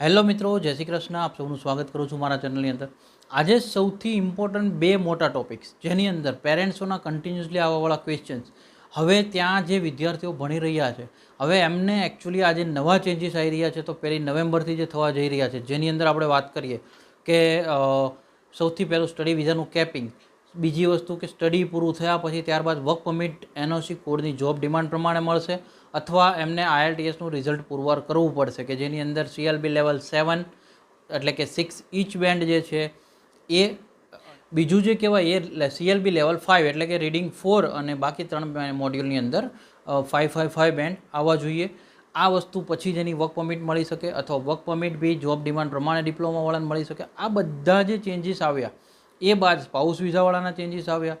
Hello મિત્રો, જય શ્રી કૃષ્ણ. આપ સૌનું સ્વાગત કરું છું મારા ચેનલની અંદર. આજે સૌથી ઇમ્પોર્ટન્ટ બે મોટા ટોપિક્સ જેની અંદર પેરેન્ટ્સોના કન્ટિન્યુઅસલી આવવાવાળા ક્વેશ્ચન્સ હવે ત્યાં જે વિદ્યાર્થીઓ ભણી રહ્યા છે, હવે એમને એકચ્યુઅલી આજે નવા ચેન્જીસ આવી રહ્યા છે. તો પહેલી નવેમ્બરથી જે થવા જઈ રહ્યા છે, જેની અંદર આપણે વાત કરીએ કે સૌથી પહેલું સ્ટડી વિઝાનું કેપિંગ બીજી વસ્તુ કે સ્ટડી પૂરું થયા પછી ત્યારબાદ વર્ક પરમિટ એનઓસી કોડની જોબ ડિમાન્ડ પ્રમાણે મળશે. અથવા એમને આઈઆરટીએસનું રિઝલ્ટ પુરવાર કરવું પડશે, કે જેની અંદર સીએલબી લેવલ સેવન એટલે કે સિક્સ ઇચ બેન્ડ જે છે, એ બીજું જે કહેવાય એ સીએલબી લેવલ ફાઇવ એટલે કે રીડિંગ ફોર અને બાકી ત્રણ મોડ્યુલની અંદર ફાઇવ ફાઇવ ફાઇવ બેન્ડ આવવા જોઈએ. આ વસ્તુ પછી જેની વર્ક પરમિટ મળી શકે અથવા વર્ક પરમિટ બી જોબ ડિમાન્ડ પ્રમાણે ડિપ્લોમાવાળાને મળી શકે. આ બધા જે ચેન્જીસ આવ્યા, એ બાદ સ્પાઉસ વિઝાવાળાના ચેન્જીસ આવ્યા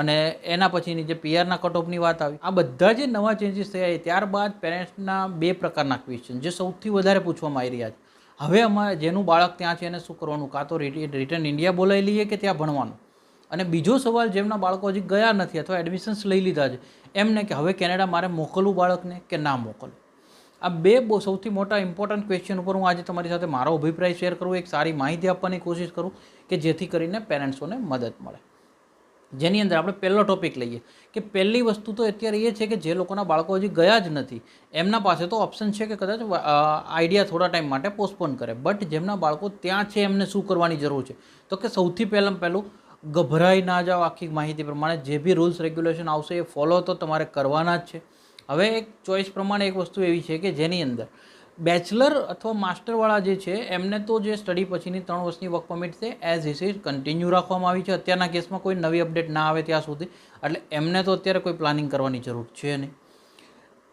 અને એના પછીની જે પીઆરના કટ વાત આવી, આ બધા જે નવા ચેન્જીસ થયા એ ત્યારબાદ પેરેન્ટ્સના બે પ્રકારના ક્વેશ્ચન જે સૌથી વધારે પૂછવામાં આવી રહ્યા છે. હવે અમારે જેનું બાળક ત્યાં છે એને શું કરવાનું? કાં તો રિટર્ન ઇન્ડિયા બોલાવી લઈએ કે ત્યાં ભણવાનું? અને બીજો સવાલ, જેમના બાળકો હજી ગયા નથી અથવા એડમિશન્સ લઈ લીધા છે, એમને કે હવે કેનેડા મારે મોકલવું બાળકને કે ના મોકલવું? આ બે બહુ સૌથી મોટા ઇમ્પોર્ટન્ટ ક્વેશ્ચન ઉપર હું આજે તમારી સાથે મારો અભિપ્રાય શેર કરું, એક સારી માહિતી આપવાની કોશિશ કરું કે જેથી કરીને પેરેન્ટ્સોને મદદ મળે. જેની અંદર આપણે પહેલો ટોપિક લઈએ કે પહેલી વસ્તુ તો અત્યારે એ છે કે જે લોકોના બાળકો હજી ગયા જ નથી, એમના પાસે તો ઓપ્શન છે કે કદાચ આઈડિયા થોડા ટાઈમ માટે પોસ્ટપોન કરે. બટ જેમના બાળકો ત્યાં છે, એમને શું કરવાની જરૂર છે? તો કે સૌથી પહેલાં પહેલું, ગભરાઈ ના જાઓ આખી માહિતી પ્રમાણે. જે બી રૂલ્સ રેગ્યુલેશન આવશે એ ફોલો તો તમારે કરવાના જ છે. હવે એક ચોઈસ પ્રમાણે એક વસ્તુ એવી છે કે જેની અંદર બેચલર અથવા માસ્ટરવાળા જે છે, એમને તો જે સ્ટડી પછીની ત્રણ વર્ષની વર્ક પરમિટ છે એઝ ઇસ ઇઝ કન્ટિન્યુ રાખવામાં આવી છે. અત્યારના કેસમાં કોઈ નવી અપડેટ ના આવે ત્યાં સુધી. એટલે એમને તો અત્યારે કોઈ પ્લાનિંગ કરવાની જરૂર છે નહીં.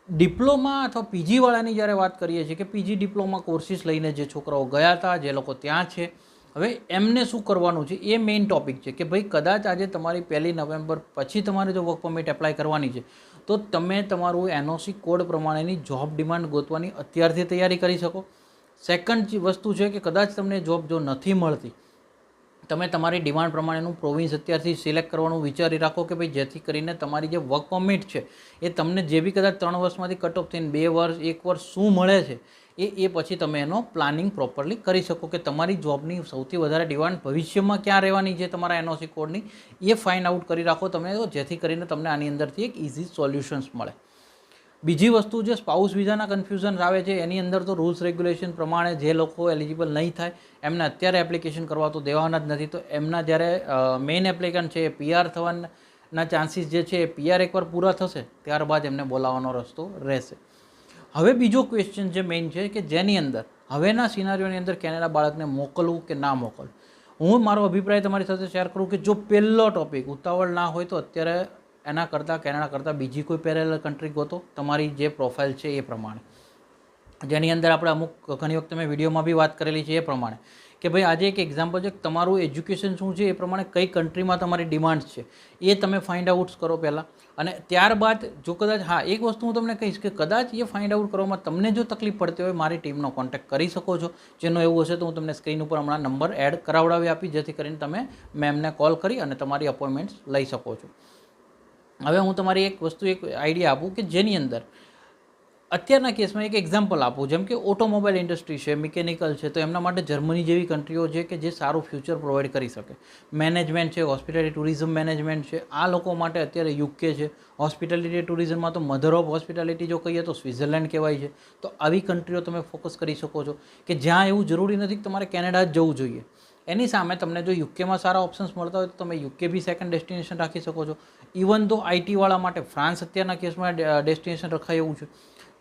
ડિપ્લોમા અથવા પીજીવાળાની જ્યારે વાત કરીએ છીએ કે પીજી ડિપ્લોમા કોર્સિસ લઈને જે છોકરાઓ ગયા હતા, જે લોકો ત્યાં છે, હવે એમને શું કરવાનું છે? એ મેઇન ટોપિક છે કે ભાઈ કદાચ આજે તમારી પહેલી નવેમ્બર પછી તમારે જો વર્ક પરમિટ એપ્લાય કરવાની છે. તો તમે તમારું એનઓસી કોડ પ્રમાણેની જોબ ડિમાન્ડ ગોતવાની અત્યારથી તૈયારી કરી શકો. સેકન્ડ વસ્તુ છે કે કદાચ તમને જોબ જો નથી મળતી તમે તમારી ડિમાન્ડ પ્રમાણેનું પ્રોવિન્સ અત્યારથી સિલેક્ટ કરવાનું વિચારી રાખો કે ભાઈ જેથી કરીને તમારી જે વર્ક પરમિટ છે, એ તમને જે બી કદાચ ત્રણ વર્ષમાંથી કટ ઓફ થઈને બે વર્ષ, એક વર્ષ શું મળે છે, એ એ પછી તમે એનો પ્લાનિંગ પ્રોપરલી કરી શકો કે તમારી જોબની સૌથી વધારે ડિમાન્ડ ભવિષ્યમાં ક્યાં રહેવાની છે તમારા એનઓસી કોડની એ ફાઇન્ડ આઉટ કરી રાખો તમે, જેથી કરીને તમને આની અંદરથી એક ઇઝી સોલ્યુશન્સ મળે. બીજી વસ્તુ જે સ્પાઉસ વિઝાના કન્ફ્યુઝન આવે છે, એની અંદર તો રૂલ્સ રેગ્યુલેશન પ્રમાણે જે લોકો એલિજિબલ નહીં થાય, એમને અત્યારે એપ્લિકેશન કરવા તો દેવાના જ નથી. તો એમના જ્યારે મેઇન એપ્લિકન્ટ છે એ પીઆર થવાના ચાન્સીસ જે છે એ પીઆર એકવાર પૂરા થશે, ત્યારબાદ એમને બોલાવવાનો રસ્તો રહેશે. હવે બીજો ક્વેશ્ચન જે મેઇન છે કે જેની અંદર, હવેના સિનારીઓની અંદર કેનેડા બાળકને મોકલવું કે ના મોકલવું? હું મારો અભિપ્રાય તમારી સાથે શેર કરું કે જો પહેલો ટોપિક ઉતાવળ ના હોય તો અત્યારે એના કરતાં કેનેડા કરતાં બીજી કોઈ પેરેલલ કન્ટ્રી ગોતો, તમારી જે પ્રોફાઇલ છે એ પ્રમાણે. જેની અંદર આપણે અમુક ઘણી વખત મેં વિડીયોમાં બી વાત કરેલી છે એ પ્રમાણે. કે ભાઈ આજે એક એક્ઝામ્પલ છે તમારું એજ્યુકેશન શું છે એ પ્રમાણે કઈ કન્ટ્રીમાં તમારી ડિમાન્ડ્સ છે, એ તમે ફાઇન્ડ આઉટ કરો પહેલાં. અને ત્યારબાદ જો કદાચ, હા, એક વસ્તુ હું તમને કહીશ કે કદાચ એ ફાઇન્ડ આઉટ કરવામાં તમને જો તકલીફ પડતી હોય, મારી ટીમનો કોન્ટેક્ટ કરી શકો છો. જેનો એવું હશે તો હું તમને સ્ક્રીન ઉપર હમણાં નંબર એડ કરાવડાવી આપી, જેથી કરીને તમે મેમને કોલ કરી અને તમારી અપોઇન્ટમેન્ટ્સ લઈ શકો છો. હવે હું તમારી એક વસ્તુ, એક આઈડિયા આપું કે જેની અંદર અત્યારના કેસમાં એક એક્ઝામ્પલ આપું, જેમ કે ઓટોમોબાઈલ ઇન્ડસ્ટ્રી છે મિકેનિકલ છે, તો એમના માટે જર્મની જેવી કન્ટ્રીઓ છે કે જે સારું ફ્યુચર પ્રોવાઈડ કરી શકે. મેનેજમેન્ટ છે હોસ્પિટાલિટી ટુરિઝમ મેનેજમેન્ટ છે, આ લોકો માટે અત્યારે યુકે છે. હોસ્પિટાલિટી ટુરિઝમમાં તો મધર ઓફ હોસ્પિટાલિટી જો કહીએ તો સ્વિટ્ઝરલેન્ડ કહેવાય છે. તો આવી કન્ટ્રીઓ તમે ફોકસ કરી શકો છો કે જ્યાં એવું જરૂરી નથી કે તમારે કેનેડા જ જવું જોઈએ. એની સામે તમને જો યુકેમાં સારા ઓપ્શન્સ મળતા હોય તો તમે યુકે બી સેકન્ડ ડેસ્ટિનેશન રાખી શકો છો. ઇવન તો આઈટીવાળા માટે ફ્રાન્સ અત્યારના કેસમાં ડેસ્ટિનેશન રખાય એવું છે.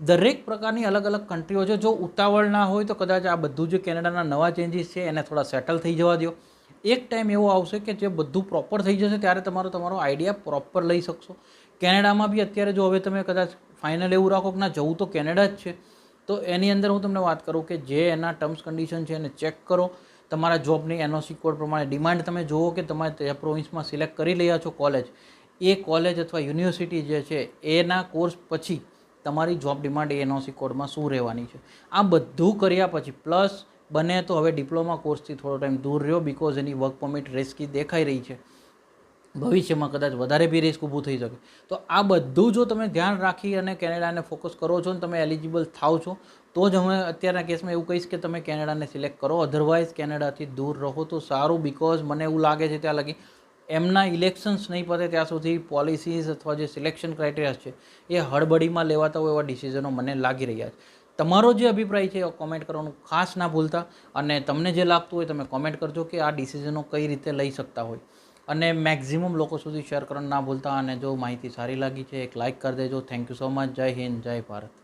દરેક પ્રકારની અલગ અલગ કન્ટ્રીઓ છે. જો ઉતાવળ ના હોય તો કદાચ આ બધું જે કેનેડાના નવા ચેન્જીસ છે એને થોડા સેટલ થઈ જવા દો એક ટાઈમ એવો આવશે કે જે બધું પ્રોપર થઈ જશે ત્યારે તમારો તમારો આઈડિયા પ્રોપર લઈ શકશો. કેનેડામાં બી અત્યારે જો હવે તમે કદાચ ફાઇનલ એવું રાખો કે ના, જવું તો કેનેડા જ છે. તો એની અંદર હું તમને વાત કરું કે જે એના ટર્મ્સ કન્ડિશન છે એને ચેક કરો. તમારા જોબની એનઓસી કોડ પ્રમાણે ડિમાન્ડ તમે જુઓ કે તમે તે પ્રોવિન્સમાં સિલેક્ટ કરી રહ્યા છો કોલેજ, એ કોલેજ અથવા યુનિવર્સિટી જે છે, એના કોર્સ પછી તમારી જોબ ડિમાન્ડ એ એનઓસી કોડમાં શું રહેવાની છે? આ બધું કર્યા પછી, પ્લસ બને તો હવે ડિપ્લોમા કોર્સથી થોડો ટાઈમ દૂર રહ્યો બિકોઝ એની વર્ક પરમિટ રિસ્કી દેખાઈ રહી છે. ભવિષ્યમાં કદાચ વધારે બી રિસ્ક ઊભું થઈ શકે. તો આ બધું જો તમે ધ્યાન રાખી અને કેનેડાને ફોકસ કરો છો ને તમે એલિજિબલ થાવ છો, તો જ અમે અત્યારના કેસમાં એવું કહીશ કે તમે કેનેડાને સિલેક્ટ કરો. અધરવાઇઝ કેનેડાથી દૂર રહો તો સારું બિકોઝ મને એવું લાગે છે ત્યાં લગી એમના ઇલેક્શન્સ નહીં પતે ત્યાં સુધી પોલિસીઝ અથવા જે સિલેક્શન ક્રાઇટેરિયા છે, એ હળબડીમાં લેવાતા હોય એવા ડિસિઝનો મને લાગી રહ્યા છે. તમારો જે અભિપ્રાય છે એ કોમેન્ટ કરવાનું ખાસ ના ભૂલતા અને તમને જે લાગતું હોય તમે કોમેન્ટ કરજો કે આ ડિસિઝનો કઈ રીતે લઈ શકતા હોય. અને મેક્ઝિમમ લોકો સુધી શેર કરવાનું ના ભૂલતા અને જો માહિતી સારી લાગી છે, એક લાઇક કરી દેજો. થેન્ક યુ સો મચ જય હિન્દ, જય ભારત.